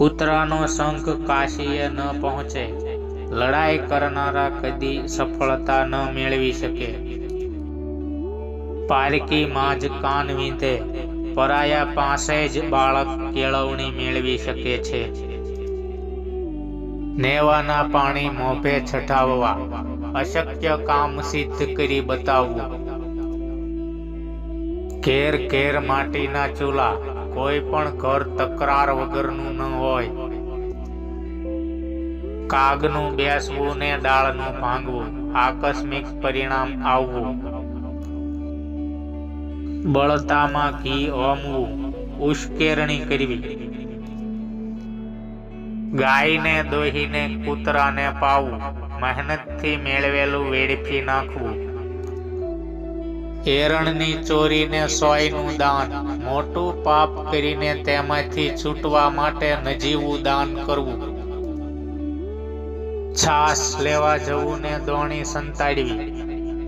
કૂતરાનો શંખ કાશીએ ન પહોંચે. લડાઈ કરનારા કદી સફળતા ન મેળવી શકે. પારકી માં જ કાન વીંધે. પરાયા પાસે જ બાળક કેળવણી મેળવી શકે છે. નેવાના પાણી મોભે છઠાવવા. અશક્ય કામ સિદ્ધ કરી બતાવવું. ઘેર ઘેર માટીના ચૂલા. કોઈ પણ ઘર તકરાર વગરનું ન હોય. કાગનું બેસવું ને દાળનું ભાંગવું, આકસ્મિક પરિણામ આવવું. બળતામાં ઘી હોમવું ઉશ્કેરણી કરવી. ગાયને, દોહીને, કૂતરાને પાવું મહેનતથી મેળવેલું વેડફી નાખવું. એરણની ચોરીને સોયનું દાન, મોટું પાપ કરીને તેમાંથી છૂટવા માટે નજીવું દાન કરવું. છાસ લેવા જવું ને દોણી સંતાડવી.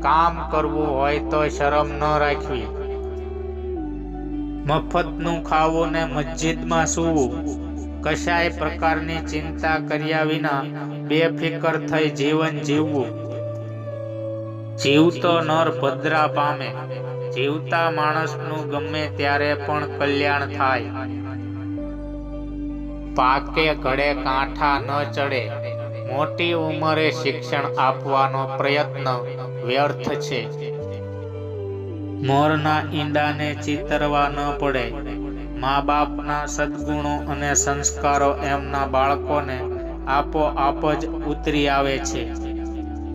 કામ કરવું હોય તો શરમ ન રાખવી. મફતનું ખાવું ને મસ્જિદમાં સૂવું. કશાય પ્રકારની ચિંતા કર્યા વિના બેફિકર થઈ જીવન જીવવું. જીવતો નર ભદ્રા પામે. જીવતા માણસનું ગમે ત્યારે પણ કલ્યાણ થાય. પાકે ઘડે કાંઠા ન ચડે. મોટી ઉંમરે શિક્ષણ આપવાનો પ્રયત્ન વ્યર્થ છે. મોરના ઈંડાને ચિતરવા ન પડે. મા બાપના સદગુણો અને સંસ્કારો એમના બાળકોને આપોઆપ જ ઉતરી આવે છે.